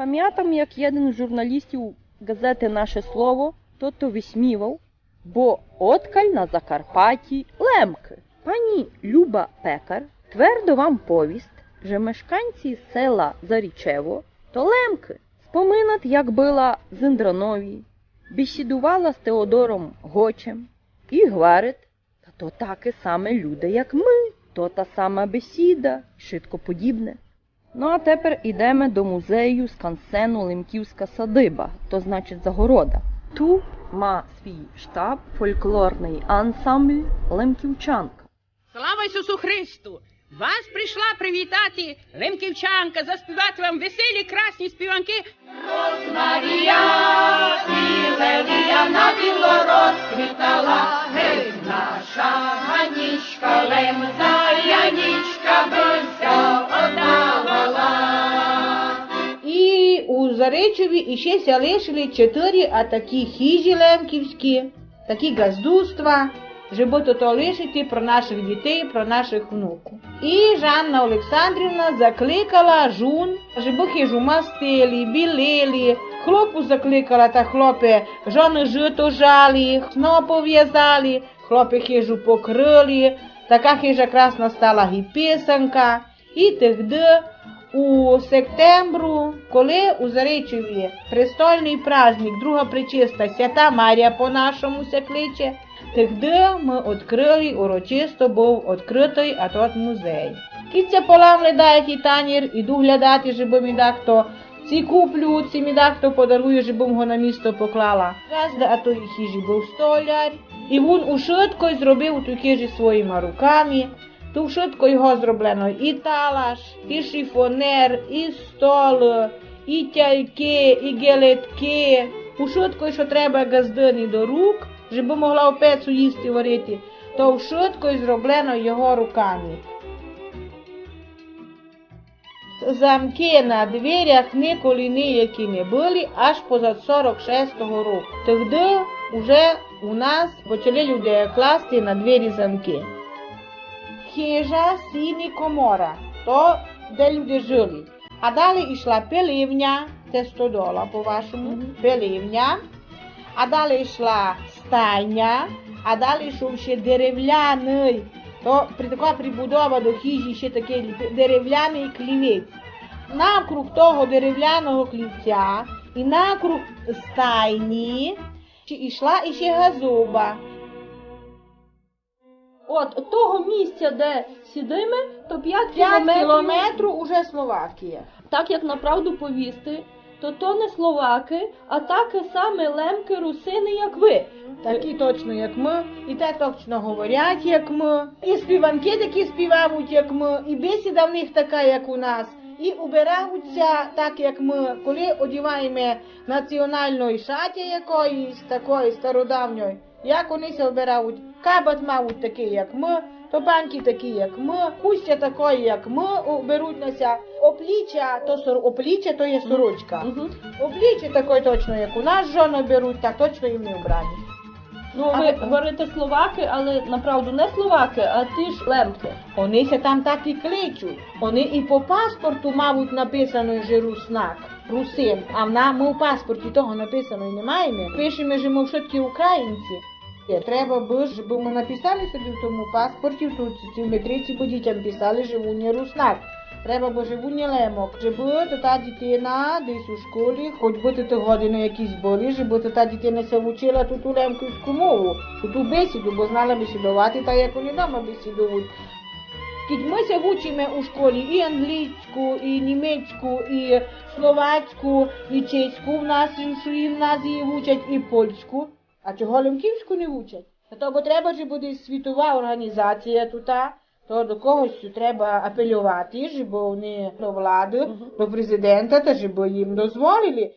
Пам'ятам, як один з журналістів газети Наше слово то-то висмівав, бо откаль на Закарпатті лемки. Пані Люба Пекар твердо вам повість, що мешканці села Зарічево то лемки. Споминат, як била з Індранові, бесідувала з Теодором Гочем і говорить, та то таке саме люди, як ми, то та сама бесіда, шитко подібне. Ну а тепер ідемо до музею скансену Лемківська садиба, то значить загорода. Ту ма свій штаб фольклорний ансамбль Лемківчанка. Слава Ісусу Христу! Вас прийшла привітати лемківчанка, заспівати вам веселі красні співанки. Марія, Ілелія на біло розквітала, гей, наша Ганічка, лемза, Янічка, Заречеві іще ся лишили чотири а хижі лемківські, такі газдуства, щоб то лишити про наших дітей, про наших внуків. І Жанна Олександрівна закликала жун, щоб хижу мастили, білели, хлопу закликала та хлопи жони жито жали, снопу в'язали, хлопи хижу покрили, така хижа красна стала і писанка, і у сектембру, коли у Заречеві престольний праздник, друга причиста, свята Марія по-нашому се кличе, тоді ми відкрили, урочисто був відкритий атот музей. Кіця полам ледає хітанір, іду глядати, щоб мені хто ці куплю, ці мені хто подарує, щоб його на місто поклала. Газда, а то був столяр, і він у швидко зробив ту хижі своїми руками, Ту швидко його зроблено і талаш, і шифонер, і стол, і тяльки, і гелетки. У швидко, що треба газдині до рук, щоб могла в пецу їсти варити, то в швидко зроблено його руками. Замки на дверях ніколи ніякі не були аж поза 46-го року. Тоді вже у нас почали люди класти на двері замки. Хижа, сіні комора, то де люди жили. А далі йшла пилівня, це стодола по-вашому, пилівня. А далі йшла стайня, а далі йшов ще дерев'яний. То при така прибудова до хижі ще такий дерев'яний клівець. Накруг того дерев'яного клівця і накруг стайні йшла іще газуба. От того місця, де сидимо, то 5 5 кілометрів. кілометрів уже Словакія. Так як на правду повісти, то то не словаки, а таке саме лемки, русини, як ви. Такі точно, як ми, і те точно говорять, як ми, і співанки такі співають, як ми, і бесіда в них така, як у нас, і убираються так, як ми, коли одіваємо національної шаті якоїсь, такої стародавньої, як вони се обирають. Кабат мають такий, як ми, топанки такі, як ми, кустя такої, як ми, беруть нася. Опліччя, то сор, опліччя, то є сорочка. Угу. Обличчя такої точно, як у нас жони беруть, так точно і ми вбрані. Ну, ви ви- говорите словаки, але направду не словаки, а ті ж лемки. Вони се там так і кличуть. Вони і по паспорту, мабуть, написано, що руснак, русин. А в нам ми в паспорті того написано і не маємо. Пишемо, що ми все-таки українці. Треба би, щоб ми написали собі в тому паспорті, в тут ці метриці бо дітям писали, він не руснак. Треба би, він не лемок, щоб та дитина десь у школі, хоч би то години якісь були, щоб та дитина се вчила тут у лемківську мову, тут у бесіду, бо знала бесідувати, та як вони вдома бесідують. Ми се вчимо у школі і англійську, і німецьку, і словацьку, і чеську в нас у гімназії вчать, і польську. А чого лемківську не вучать? Та то бо треба, ж буде світова організація тута, то до когось треба апелювати, щоб вони до влади, до президента, та щоб їм дозволили.